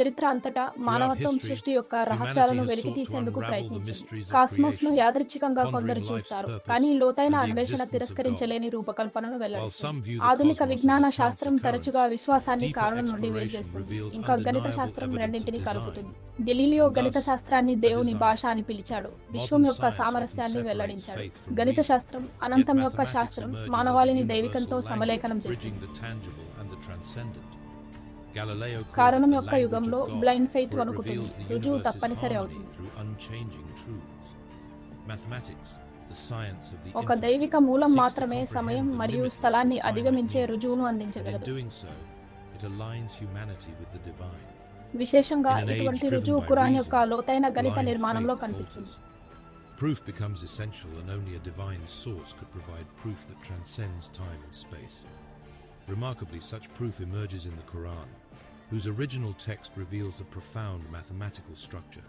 చరిత్ర అంతటా మానవత్వం సృష్టి యొక్క రహస్యాలను వెలికి తీసేందుకు ప్రయత్నించింది. కాస్మోస్ను యాదృచ్ఛికంగా కొందరు చూస్తారు కానీ లోతైన అన్వేషణ తిరస్కరించలేని రూపకల్పనను వెల్లడిస్తుంది. ఆధునిక విజ్ఞాన శాస్త్రం తరచుగా విశ్వాసాన్ని కారణం నుండి వేరు చేస్తుంది ఇంకా గణిత శాస్త్రం రెండింటిని కలుపుతుంది. గెలీలియో గణిత శాస్త్రాన్ని దేవుని భాష అని పిలిచాడు. విశ్వం యొక్క సామరస్యాన్ని వెల్లడించాడు. గణిత శాస్త్రం అనంతం యొక్క శాస్త్రం మానవాళిని దైవికంతో సమలేఖనం చేస్తుంది. కారణం యొక్క యుగంలో బ్లైండ్ ఫెయిత్ వణుకుతుంది రుజువు తప్పనిసరి అవుతుంది ఒక దైవిక మూలం మాత్రమే సమయం మరియు స్థలాన్ని అధిగమించే రుజువును అందించగలదు విశేషంగా ఇటువంటి రుజువు ఖురాన్ యొక్క లోతైన గణిత నిర్మాణంలో కనిపిస్తుంది Proof becomes essential, and only a divine source could provide proof that transcends time and space. Remarkably, such proof emerges in the Quran, whose original text reveals a profound mathematical structure.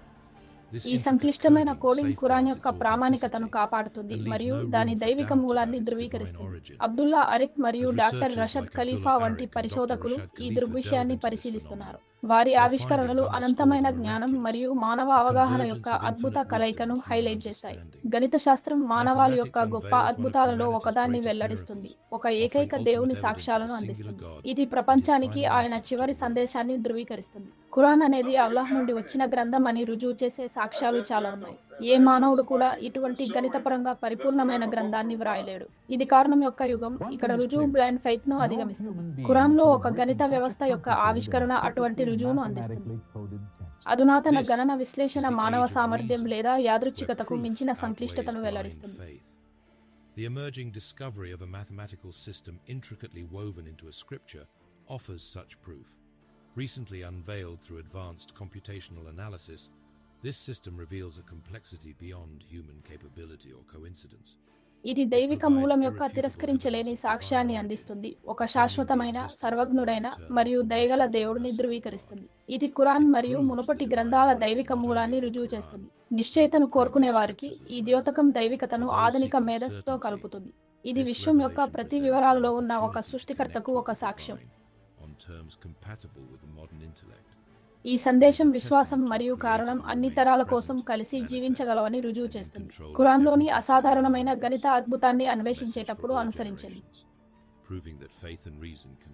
ఈ సంక్లిష్టమైన coding Quran యొక్క ప్రామాణికతను కాపాడుతుంది మరియు దాని దైవిక మూలాన్ని ధృవీకరిస్తుంది. అబ్దుల్లా అరిక్ మరియు doctor రషద్ ఖలీఫా వంటి పరిశోధకులు ఈ దృగ్విషయాన్ని పరిశీలిస్తున్నారు. వారి ఆవిష్కరణలు అనంతమైన జ్ఞానం మరియు మానవ అవగాహన యొక్క అద్భుత కలయికను హైలైట్ చేశాయి. గణిత శాస్త్రం మానవాళి యొక్క గొప్ప అద్భుతాలలో ఒకదాన్ని వెల్లడిస్తుంది. ఒక ఏకైక దేవుని సాక్ష్యాలను అందిస్తుంది. ఇది ప్రపంచానికి ఆయన చివరి సందేశాన్ని ధృవీకరిస్తుంది. ఖురాన్ అనేది అల్లాహ్ నుండి వచ్చిన గ్రంథం అని రుజువు చేసే సాక్ష్యాలు చాలా ఉన్నాయి. ఏ మానవుడు కూడా ఇటువంటి గణితపరంగా పరిపూర్ణమైన గ్రంథాన్ని వ్రాయలేడు. ఇది కారణం యొక్క యుగం. ఇక్కడ రుజువు బ్లైండ్ ఫైత్ను అధిగమిస్తుంది. ఖురాన్లో ఒక గణిత వ్యవస్థ యొక్క ఆవిష్కరణ అటువంటి రుజువును అందిస్తుంది. అధునాతన గణన విశ్లేషణ మానవ సామర్థ్యం లేదా యాదృచ్ఛికతకు మించిన సంక్లిష్టతను వెల్లడిస్తుంది. The emerging discovery of a mathematical system intricately woven into a scripture offers such proof. Recently unveiled through advanced computational analysis, this system reveals a complexity beyond human capability or coincidence. ఇది దైవిక మూలం యొక్క తిరస్కరించలేని సాక్ష్యాన్ని అందిస్తుంది. ఒక శాశ్వతమైన సర్వజ్ఞుడైన మరియు దయగల దేవుడిని ధృవీకరిస్తుంది. ఇది ఖురాన్ మరియు మునుపటి గ్రంథాల దైవిక మూలాన్ని రుజువు చేస్తుంది. నిశ్చయితను కోరుకునే వారికి ఈ ద్యోతకం దైవికతను ఆధునిక మేధస్సుతో కలుపుతుంది. ఇది విశ్వం యొక్క ప్రతి వివరాలలో ఉన్న ఒక సృష్టికర్తకు ఒక సాక్ష్యం. ఈ సందేశం విశ్వాసం మరియు కారణం అన్ని తరాల కోసం కలిసి జీవించగలవని రుజువు చేస్తుంది. ఖురాన్లోని అసాధారణమైన గణిత అద్భుతాన్ని అన్వేషించేటప్పుడు అనుసరించండి. proving that faith and reason can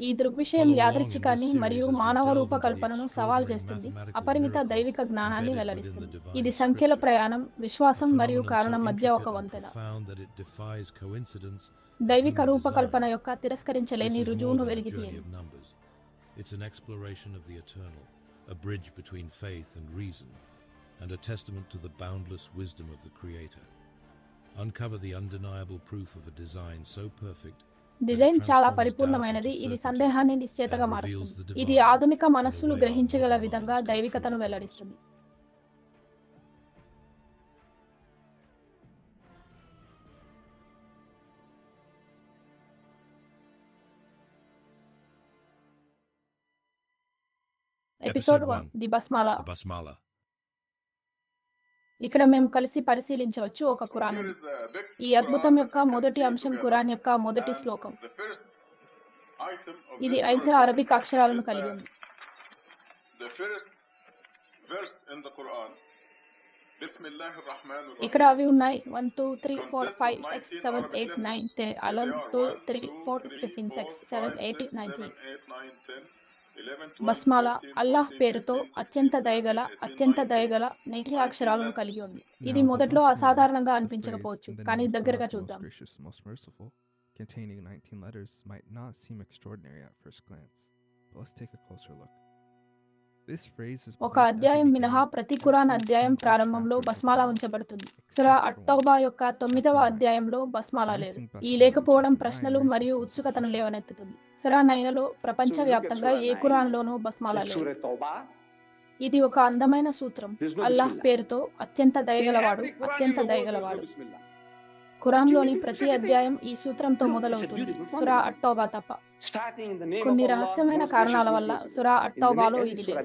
ఈ దృగ్విషయం యాదృచ్ఛికాన్ని మరియు మానవ రూపకల్పనను సవాల్ చేస్తుంది. అపరిమిత దైవిక జ్ఞానాన్ని వెల్లడిస్తుంది. ఇది సంఖ్యల ప్రయాణం విశ్వాసం మరియు కారణం మధ్య ఒక వంతెన. దైవిక రూపకల్పన యొక్క తిరస్కరించలేని రుజువును వెలిగితే And a testament to the boundless wisdom of the Creator. Uncover the undeniable proof of a design so perfect. Design చాలా పరిపూర్ణమైనది. ఇది సందేహాన్ని నిశ్చేతగా మారుస్తుంది. ఇది ఆధునిక మనస్సులు గ్రహించగల విధంగా దైవికతను వెల్లడిస్తుంది. ఎపిసోడ్ వన్ ది బస్మాల. ఇక్కడ మేము కలిసి పరిశీలించవచ్చు ఒక ఖురాన్ ఈ అద్భుతం యొక్క మొదటి అంశం ఖురాన్ యొక్క మొదటి శ్లోకం. ఇది ఐదు అరబిక్ అక్షరాలను కలిగి ఉంది. ఇక్కడ అవి ఉన్నాయి. One two three four five six seven eight nine Alan two three four fifteen six seven eight nine బస్మాల అల్లాహ్ పేరుతో అత్యంత దయగల అత్యంత దయగల నీటి అక్షరాలను కలిగి ఉంది ఇది మొదట్లో అసాధారణంగా అనిపించకపోవచ్చు కానీ దగ్గరగా చూద్దాం containing 19 letters, might not seem extraordinary at first glance. But let's take a closer look. ఒక అధ్యాయం మినహా ప్రతి every అధ్యాయం ప్రారంభంలో Quran, ఉంచబడుతుంది. సురా. అట్టౌబా యొక్క తొమ్మిదవ అధ్యాయంలో బస్మాలా లేదు. ఈ లేకపోవడం ప్రశ్నలు మరియు ఉత్సుకతను లేవనెత్తుతుంది. సురా నైనలో ప్రపంచవ్యాప్తంగా ఏ ఖురాన్లోనూ బస్మాలా లేదు. ఇది ఒక అందమైన సూత్రం. అల్లాహ్ పేరుతో అత్యంత దయగలవాడు అత్యంత దయగలవాడు. ఖురాన్లోని ప్రతి అధ్యాయం ఈ సూత్రంతో మొదలవుతుంది సురా అట్టౌబా తప్ప స్టార్టింగ్ ఇన్ ద నేమ్ కొన్ని రహస్యమైన కారణాల వల్ల సురా అట్టౌబాలో ఇది లేదు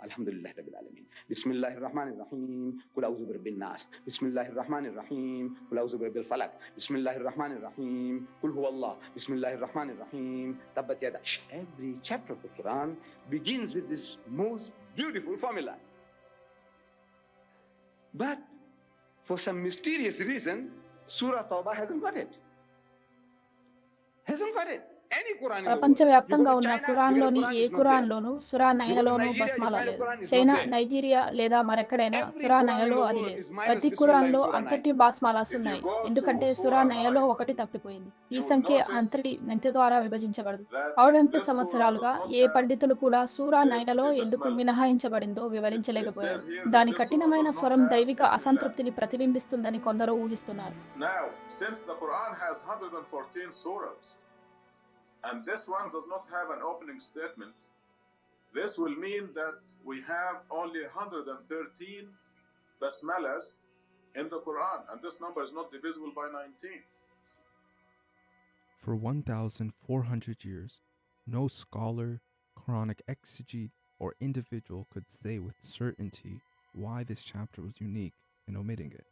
الحمد لله رب العالمين بسم الله الرحمن الرحيم قل اعوذ برب الناس بسم الله الرحمن الرحيم قل اعوذ برب الفلق بسم الله الرحمن الرحيم قل هو الله بسم الله الرحمن الرحيم تبت يدا every chapter of the Quran begins with this most beautiful formula but for some mysterious reason Surah Tawbah hasn't got it. Hasn't got it ప్రపంచ వ్యాప్తంగా ఉన్న కురాన్లోని ఏ కురాన్ లోను సురా నయలోను భస్మాల లేదు. చైనా నైజీరియా లేదా మరెక్కడైనా సురా నయలో అది లేదు. ప్రతి కురాన్లో అంతటి భస్మాలాస్ ఉన్నాయి ఎందుకంటే సురా నయలో ఒకటి తప్పిపోయింది. ఈ సంఖ్య అంతటి నంతి ద్వారా విభజించబడదు. అవడంతి సంవత్సరాలుగా ఏ పండితులు కూడా సురా నయలలో ఎందుకు మినహాయించబడిందో వివరించలేకపోయారు. దాని కఠినమైన స్వరం దైవిక అసంతృప్తిని ప్రతిబింబిస్తుందని కొందరు ఊహిస్తున్నారు. And this one does not have an opening statement, this will mean that we have only 113 basmalas in the Quran, and this number is not divisible by 19. For 1,400 years, no scholar, Quranic exegete, or individual could say with certainty why this chapter was unique in omitting it.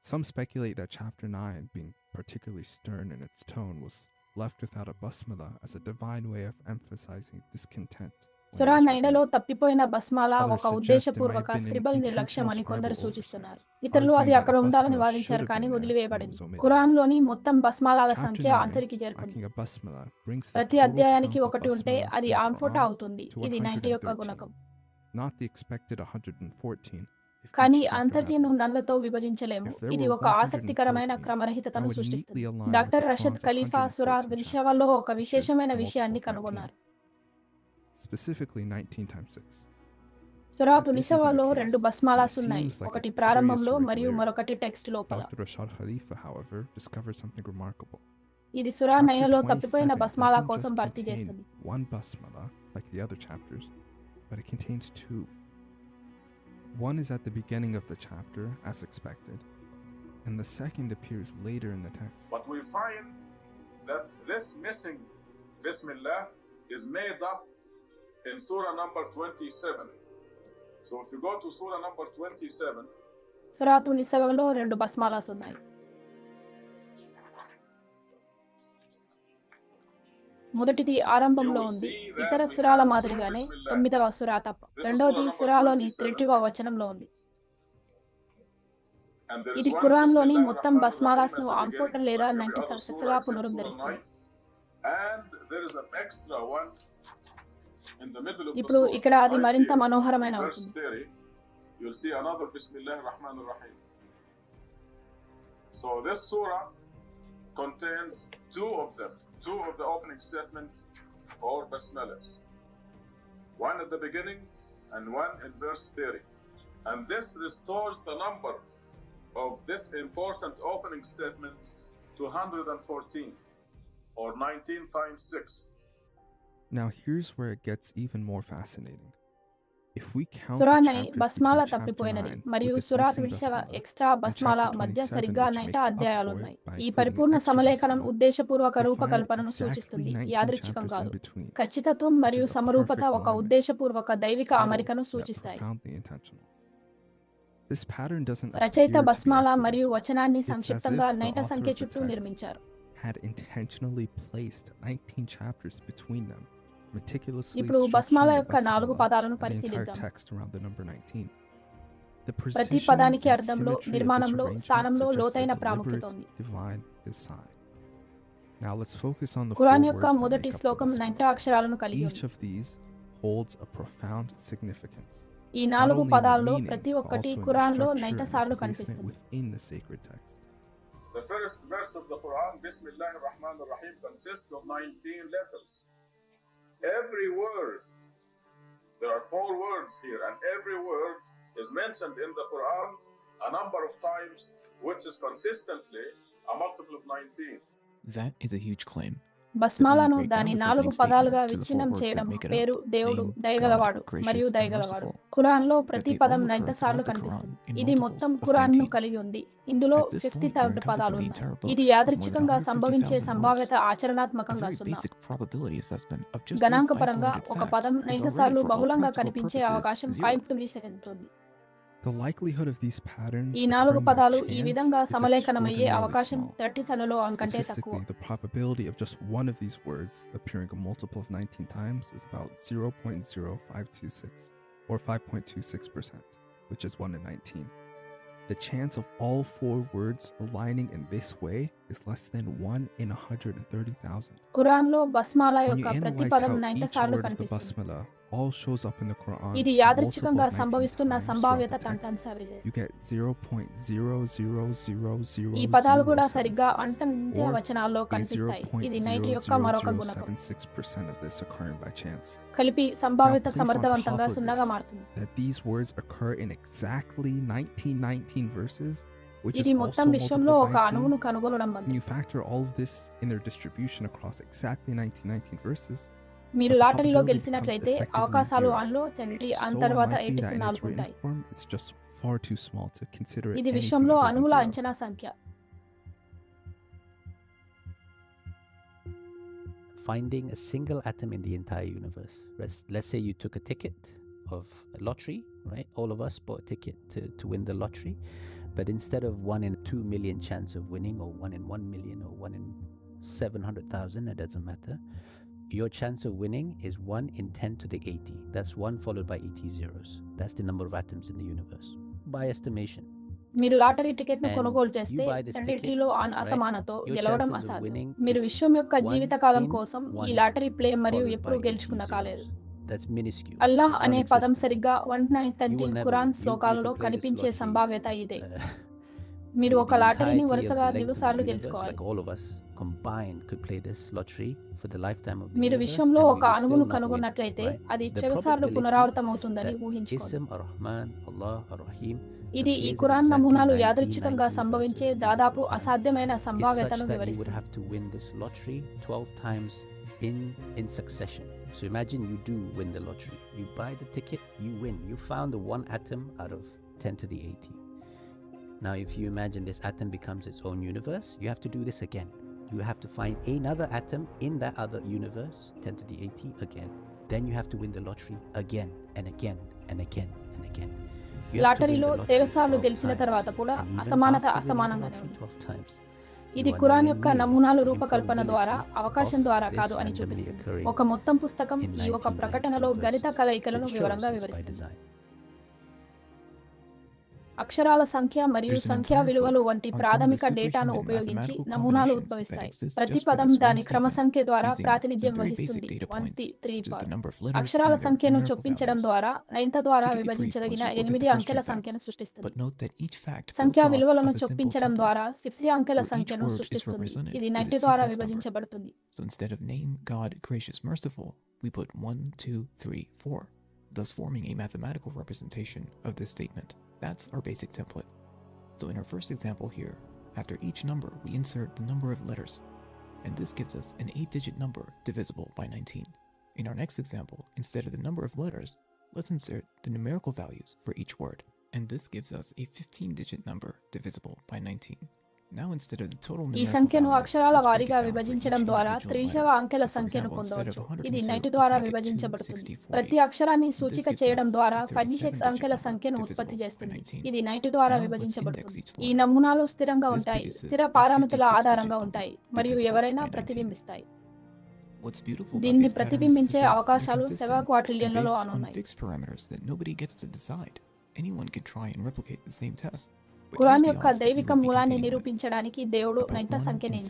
Some speculate that chapter 9, being particularly stern in its tone, was left without a బస్మల as a divine way of emphasizing discontent త్వరా నైడలో తప్పిపోయిన బస్మాల ఒక ఉద్దేశపూర్వక స్క్రిబల్ నిర్లక్ష్యం అని కొందరు సూచిస్తున్నారు. ఇతరులు అది అక్కడ ఉండాలని వాదించారు కానీ వదిలివేయబడింది. ఖురాన్లోని మొత్తం బస్మాలాల సంఖ్య అందరికి జరుగుతుంది ప్రతి అధ్యాయానికి ఒకటి ఉంటే అది ఆంఫోటా అవుతుంది. ఇది నైన్టీ యొక్క గుణకం. Not కానీ అంతర్జీ నన్నులతో విభజించలేము. ఇది ఒక ఆసక్తికరమైన క్రమరహితతను సృష్టిస్తుంది. డాక్టర్ రషద్ ఖలీఫా సురార్ విషయంలో ఒక విశేషమైన విషయాన్ని కనుగొన్నారు. రెండు బస్మాలాస్ ఒకటి ప్రారంభంలో మరియు మరొకటి టెక్స్ట్ లోపల. ఇది సురా నయంలో తప్పిపోయిన బస్మాలా కోసం భర్తీ One is at the beginning of the chapter, as expected, and the second appears later in the text. But we find that this missing Bismillah is made up in Surah number 27. So if you go to Surah number 27, సురా తునిసవలో రెండు బస్మాలాస్ ఉన్నాయి మొదటిది ఆరంభంలో ఉంది. ఇతర సురాల మాదిరిగానే తొమ్మిదవ సురా తప్ప రెండవది సురాలోని తెలుగు వచనంలో ఉంది. ఇది కురాన్లోని మొత్తం బస్మాలాస్ను ఆంఫోటర్ లేదా నంటిసర్ శిక్షగా పునరుద్ధరిస్తుంది ఇప్పుడు ఇక్కడ అది మరింత మనోహరమైన so this Sura contains two of them two of the opening statement or basmalas. One at the beginning and one in verse 30. And this restores the number of this important opening statement to 114 or 19 times 6. Now, here's where it gets even more fascinating. సురా తప్పిపోయినది మరియు సురా విషవ extra బస్మాల మధ్య సరిగ్గా నైట అధ్యాయాలు ఉన్నాయి ఈ పరిపూర్ణ సమలేఖనం ఉద్దేశపూర్వక రూపకల్పనను సూచిస్తుంది యాదృచ్ఛికం కాదు ఖచ్చితత్వం మరియు సమరూపత ఒక ఉద్దేశపూర్వక దైవిక అమరికను సూచిస్తాయి రచయిత బస్మాల మరియు వచనాన్ని సంక్షిప్తంగా నైట సంఖ్య చుట్టూ నిర్మించారు Had intentionally placed 19 chapters between them ఇప్పుడు భస్మాల యొక్క నాలుగు పదాలను పరిశీలిద్దాం. ప్రతి పదానికి అర్థంలో నిర్మాణంలో స్థానంలో లోతైన ప్రాముఖ్యత ఉంది. కురాన్ యొక్క మొదటి శ్లోకం నైంటో అక్షరాలను కలిగి ఈ నాలుగు పదాలలో ప్రతి ఒక్కటి కురాన్లో నైంట సార్లు కనిపిస్తుంది. The first verse of the Quran, Bismillahir consists of 19 letters. Every word, there are four words here, and every word is mentioned in the Quran a number of times, which is consistently a multiple of 19. That is a huge claim. భస్మాలను దాని నాలుగు పదాలుగా విచ్ఛిన్నం చేయడం పేరు దేవుడు దయగలవాడు మరియు దయగలవాడు కురాన్లో ప్రతి పదం ఎంత సార్లు కనిపిస్తుంది. ఇది మొత్తం కురాన్ను కలిగి ఉంది. ఇందులో ఫిఫ్టీ థౌసండ్ పదాలు ఇది యాదృచ్ఛికంగా సంభవించే సంభావ్యత ఆచరణాత్మకంగా గణాంక పరంగా ఒక పదం ఎంత సార్లు బహుళంగా కనిపించే అవకాశం ఫైవ్ టు ఈ నాలుగు పదాలు ఈ విధంగా సమలేఖనమయ్యే అవకాశం. థర్టీ సలలో కంటే తక్కువ the probability of just one of these words appearing a multiple of 19 times is about 0.0526 or 5.26%, which is 1 in 19. The chance of all four words aligning in this way is less than 1 in 130,000. ఖురాన్లో బస్మాల When you యొక్క ప్రతి analyze పదం how నైంత each సార్లు word of the కనిపిస్తుంది basmala all shows up in the Quran, ఇది multiple యాదృచ్ఛికంగా of 19 సంభవిస్తున్న times సంభావ్యత throughout the text, తంటాన్ని you get 0.0000000 ఈ పదాలు కూడా సరిగ్గా 0.00076, అంటనిత్య or వచనాల్లో the కనిపిస్తాయి ఇది నైట్ యొక్క మరొక గుణకం 0.00076% of this occurring by chance. కలిపి సంభావ్యత Now, place on సమర్థవంతంగా top of సున్నగా this మారుతుంది That these words occur in exactly 1919 verses, which ఇది is also మొత్తం విశ్వంలో multiple ఒక of 19. అణువును కనుగొనడం When వంటి you factor all of this in their distribution across exactly 1919 verses, మీరు the లాటరీలో probability గెలిచినట్లయితే becomes effectively అవకాశాలు zero. ఆన్లో centi so అంతర్వాత unlikely eighty that in సున్నాలు its written ఉంటాయి form, it's just far too small to consider it ఇది anything విశ్వంలో other than అణువుల zero. అంచనా సంఖ్య finding a single atom in the entire universe. Let's, let's say you took a ticket of a lottery, right? All of us bought a ticket to, to win the lottery, but instead of one in two million chance of winning, or one in one million, or one in 700,000, it doesn't matter. Your chance of winning is 1 in 10 to the 80. That's 1 followed by 80 zeros. That's the number of atoms in the universe, by estimation. మీరు lottery ticket ను And కొనుగోలు you చేస్తే buy this రెండింటిలో ticket, an- right? అసమానతో Your గెలవడం chances of అసాధ్యం winning మీరు is విశ్వం యొక్క one జీవితకాలం in కోసం ఈ one లాటరీ ప్లే మరియు followed ఎప్పుడు by 80 గెలుచుకున్న కాలేదు zeros. That's minuscule. Allah It's అనే పదం non-existent. సరిగ్గా one nine You will never- Quran you- you శ్లోకాలలో could play this కనిపించే lottery, సంభావ్యత ఇదే uh, మీరు ఒక లాటరీని వరుసగా నిలుసార్లు గెలుచుకోవాలి. మీరు విశ్వంలో ఒక అణువును కనుగొన్నట్లయితే అది చివరిసార్లు పునరావృతం అవుతుందని ఊహించుకోవాలి ఇది ఈ కురాన్ నమూనాలు యాదృచ్ఛికంగా సంభవించే దాదాపు అసాధ్యమైన సంభావ్యతను వివరిస్తుంది. So imagine you do win the lottery. You buy the ticket, you win. You found the one atom out of Now, if you imagine this atom becomes its own universe, you have to do this again. You have to find another atom in that other universe, 10 to the 80 again. Then you have to win the lottery again and again and again and again. You have to win లాటరీలో the lottery తెరసార్లు 12 గెలిచిన times. తర్వాత కూడా And even అసమానత after winning the అసమానంగానే lottery ఉంది 12 times, ఇది you are Quran nowhere యొక్క near నమూనాలు the రూపకల్పన ద్వారా improbability అవకాశం of ద్వారా this కాదు అని randomly చూపిస్తుంది occurring ఒక మొత్తం పుస్తకం in ఈ ఒక 19 ప్రకటనలో verses, గణిత కలయికలను which వివరంగా shows it's by వివరిస్తుంది design. అక్షరాల సంఖ్య మరియు సంఖ్యా విలువలు వంటి ప్రాథమిక డేటాను ఉపయోగించి నమూనాలు ఉద్భవిస్తాయి. ప్రతి పదం దాని క్రమ సంఖ్య ద్వారా ప్రాతినిధ్యం వహిస్తుంది. అక్షరాల సంఖ్యను చొప్పించడం ద్వారా నైన్త ద్వారా విభజించదగిన ఎనిమిది అంకెల సంఖ్యను సృష్టిస్తుంది. సంఖ్యా విలువలను చొప్పించడం ద్వారా సిఫ్తీ అంకెల సంఖ్యను సృష్టిస్తుంది. ఇది నైన్ ద్వారా విభజించబడుతుంది. We put 1, 2, 3, 4, thus forming a mathematical representation of this statement. That's our basic template. So in our first example here, after each number, we insert the number of letters, and this gives us an 8 digit number divisible by 19. In our next example, instead of the number of letters, let's insert the numerical values for each word, and this gives us a 15 digit number divisible by 19. ఈ సంఖ్యను అక్షరాల వారీగా విభజించడం ద్వారా త్రిశవ అంకెల సంఖ్యను పొందవచ్చు. ఇది నైట్ ద్వారా విభజించబడుతుంది. ప్రతి అక్షరాన్ని సూచిక చేయడం ద్వారా ఫర్నిషెక్స్ అంకెల సంఖ్యను ఉత్పత్తి చేస్తుంది. ఇది నైట్ ద్వారా విభజించబడుతుంది. ఈ నమూనాలు స్థిరంగా ఉంటాయి. స్థిర పారామితుల ఆధారంగా ఉంటాయి. మరియు ఎవరైనా ప్రతిబింబిస్తాయి. దీన్ని ప్రతిబింబించే అవకాశాలు సెవాక్వాట్రిలియన్లలో ఉన్నాయి కురాన్ యొక్క దైవిక మూలాన్ని నిరూపించడానికి దేవుడు నైట సంఖ్యను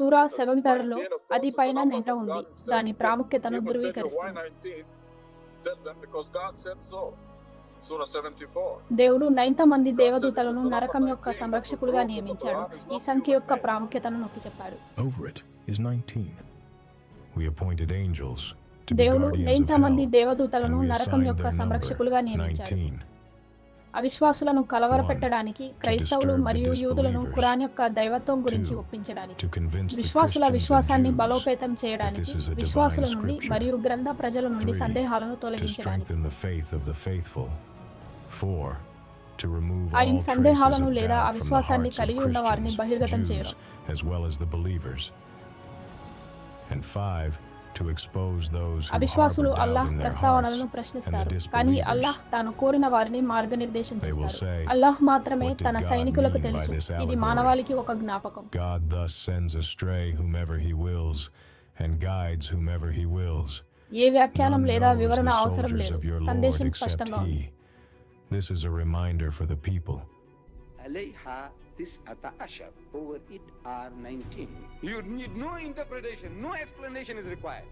సూరా సెవెన్ పేరులో అది పైన నిండ ఉంది దాని ప్రాముఖ్యతను ధృవీకరిస్తుంది దేవుడు నైన్త మంది దేవదూతలను నరకం యొక్క సంరక్షకులుగా నియమించాడు ఈ సంఖ్య యొక్క ప్రాముఖ్యతను నొక్కి చెప్పాడు Over it is 19. We appointed angels to be దేవుడు ఎంతమంది hell, దేవదూతలను నరకం యొక్క సంరక్షకులుగా నియమించాడు 19. అవిశ్వాసులను కలవరపెట్టడానికి క్రైస్తవులు మరియు యూదులను. ఖురాన్ యొక్క దైవత్వం గురించి ఒప్పించడానికి విశ్వాసుల విశ్వాసాన్ని బలోపేతం చేయడానికి విశ్వాసుల నుండి. మరియు గ్రంథ ప్రజల నుండి సందేహాలను తొలగించడానికి 4. సందేహాలను లేదా అవిశ్వాసాన్ని కలిగి ఉన్న బహిర్గతం చేయడం. అవిశ్వాసులు అల్లా ప్రస్తావనలను ప్రశ్నిస్తారు. కానీ అల్లాహ్ తాను కోరిన వారిని మార్గనిర్దేశం చేస్తారు. అల్లాహ్ మాత్రమే తన సైనికులకు తెలుసు. ఇది మానవాళికి ఒక జ్ఞాపకం. ఏ వ్యాఖ్యానం లేదా వివరణ అవసరం లేదు. సందేశం స్పష్టంగా This is a reminder for the people. عليها تسعة عشر over it are 19 you need no interpretation no explanation is required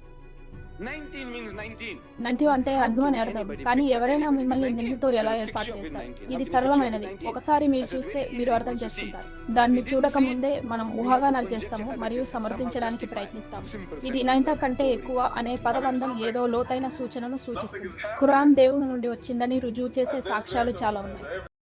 19 means 19 నంటి అంటే అడ్డు అని అర్థం. కానీ ఎవరైనా మిమ్మల్ని నిందితో ఎలా ఏర్పాటు చేస్తారు? ఇది సరళమైనది. ఒకసారి మీరు చూస్తే మీరు అర్థం చేసుకుంటారు. దాన్ని చూడక ముందే మనం ఊహాగానాలు చేస్తాము మరియు సమర్థించడానికి ప్రయత్నిస్తాము. ఇది నైన్త కంటే ఎక్కువ అనే పదబంధం ఏదో లోతైన సూచనను సూచిస్తుంది. ఖురాన్ దేవుని నుండి వచ్చిందని రుజువు చేసే సాక్ష్యాలు చాలా ఉన్నాయి.